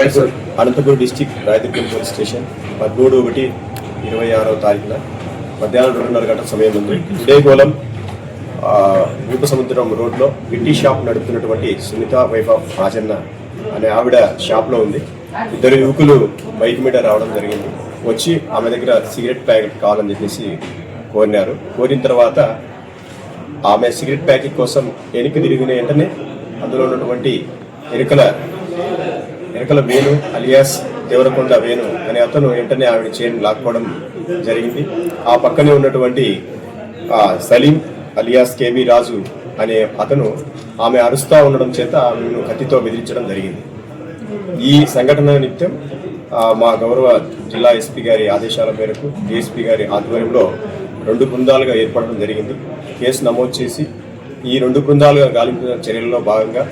Anantapuram Anantapuram district Rayadurgam police station పదమూడు ఒకటి ఇరవై ఆరవ తారీఖున మధ్యాహ్నం రెండున్నర గంటల సమయం ఉంది. ఉదయగోళం రూప సముద్రం రోడ్లో గిట్టి షాప్ నడుపుతున్నటువంటి సునీత వైఫ్ ఆఫ్ రాజన్న అనే ఆవిడ షాప్లో ఉంది. ఇద్దరు యువకులు బైక్ మీద రావడం జరిగింది. వచ్చి ఆమె దగ్గర సిగరెట్ ప్యాకెట్ కావాలని చెప్పేసి కోరినారు. కోరిన తర్వాత ఆమె సిగరెట్ ప్యాకెట్ కోసం వెనక్కి తిరిగిన వెంటనే అందులో ఉన్నటువంటి ఎరుకల ఎరకల వేణు అలియాస్ దేవరకొండ వేణు అనే అతను వెంటనే ఆవిడ చైన్ లాక్కోవడం జరిగింది. ఆ పక్కనే ఉన్నటువంటి సలీం అలియాస్ కేబీ రాజు అనే అతను ఆమె అరుస్తూ ఉండడం చేత ఆమెను కత్తితో బెదిరించడం జరిగింది. ఈ సంఘటన నిత్యం మా గౌరవ జిల్లా ఎస్పీ గారి ఆదేశాల మేరకు డిఎస్పీ గారి ఆధ్వర్యంలో రెండు బృందాలుగా ఏర్పడడం జరిగింది. కేసు నమోదు చేసి ఈ రెండు బృందాలుగా గాలింపు చర్యల్లో భాగంగా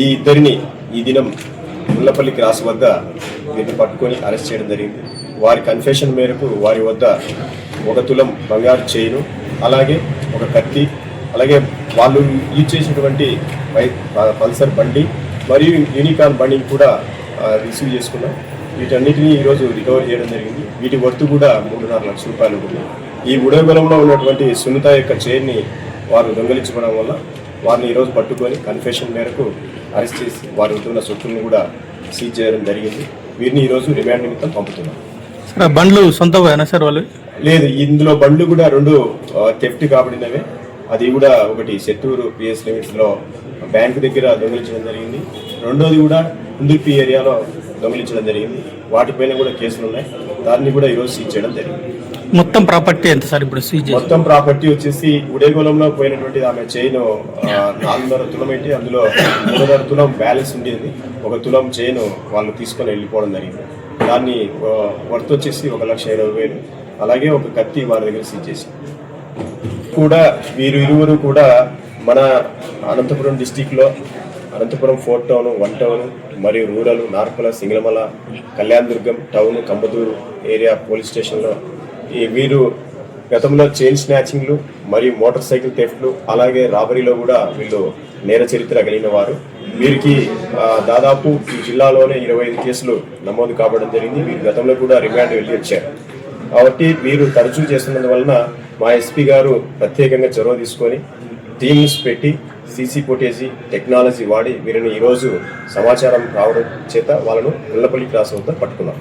ఈ ఇద్దరిని ఈ దినం ముల్లపల్లి క్రాస్ వద్ద వీరిని పట్టుకొని అరెస్ట్ చేయడం జరిగింది. వారి కన్ఫెషన్ మేరకు వారి వద్ద ఒక తులం బంగారు చైను అలాగే ఒక కత్తి అలాగే వాళ్ళు యూజ్ చేసినటువంటి పల్సర్ బండి మరియు యూనికాన్ బండిని కూడా రిసీవ్ చేసుకున్నాం. వీటన్నిటిని ఈరోజు రికవర్ చేయడం జరిగింది. వీటి వర్త్ కూడా మూడున్నర లక్షల రూపాయలు ఉంటుంది ఈ ఉడయబలంలో ఉన్నటువంటి సునీత యొక్క చైర్ని వారు దొంగలించుకోవడం వల్ల వారిని ఈరోజు పట్టుకొని కన్ఫెషన్ మేరకు అరెస్ట్ చేసి వారి ఉంటున్న సొత్తులను కూడా సీజ్ చేయడం జరిగింది. వీరిని ఈరోజు రిమాండ్ నిమిత్తం పంపుతున్నాం. సార్ బండ్లు సొంతమేనా సార్ వాళ్ళు? లేదు ఇందులో బండ్లు కూడా రెండు థెఫ్ట్ కాబడినవే. అది కూడా ఒకటి సెట్టూరు పిఎస్ లిమిట్స్లో బ్యాంకు దగ్గర దొంగిలించడం జరిగింది. రెండోది కూడా కుందుర్పి ఏరియాలో దొంగిలించడం జరిగింది. వాటిపైన కూడా కేసులు ఉన్నాయి దాన్ని కూడా ఈరోజు సీజ్ చేయడం జరిగింది. మొత్తం ప్రాపర్టీ ఎంత సార్ ఇప్పుడు సీజ్ మొత్తం ప్రాపర్టీ వచ్చేసి ఉడేగోళంలో పోయినటువంటి ఆమె చైన్ నాలుగున్నర తులం ఏంటి అందులో మూడున్నర తులం బ్యాలెన్స్ ఉండేది. ఒక తులం చైన్ వాళ్ళు తీసుకొని వెళ్ళిపోవడం జరిగింది. దాన్ని వర్త్ వచ్చేసి ఒక లక్ష ఇరవై వేలు. అలాగే ఒక కత్తి వారి దగ్గర సీజ్ చేసి కూడా వీరు ఇరువురు కూడా మన అనంతపురం డిస్టిక్లో Anantapuram fort town one town మరియు rural Narpala Singanamala Kalyanadurgam town Kambadur area police స్టేషన్లో. ఈ వీరు గతంలో చైన్ స్నాచింగ్లు మరియు మోటార్ సైకిల్ థెఫ్ట్లు అలాగే రాబరీలో కూడా వీళ్ళు నేర చరిత్ర కలిగిన వారు. వీరికి దాదాపు ఈ జిల్లాలోనే ఇరవై ఐదు కేసులు నమోదు కావడం జరిగింది. వీరు గతంలో కూడా రిమాండ్ వెళ్ళి వచ్చారు. కాబట్టి వీరు తరచూ చేస్తున్నందువలన మా ఎస్పీ గారు ప్రత్యేకంగా చొరవ తీసుకొని టీమ్స్ పెట్టి సీసీ ఫుటేజీ టెక్నాలజీ వాడి వీరిని ఈరోజు సమాచారం రావడం చేత వాళ్ళను ఉల్లపల్లి క్రాస్ వద్ద పట్టుకున్నాం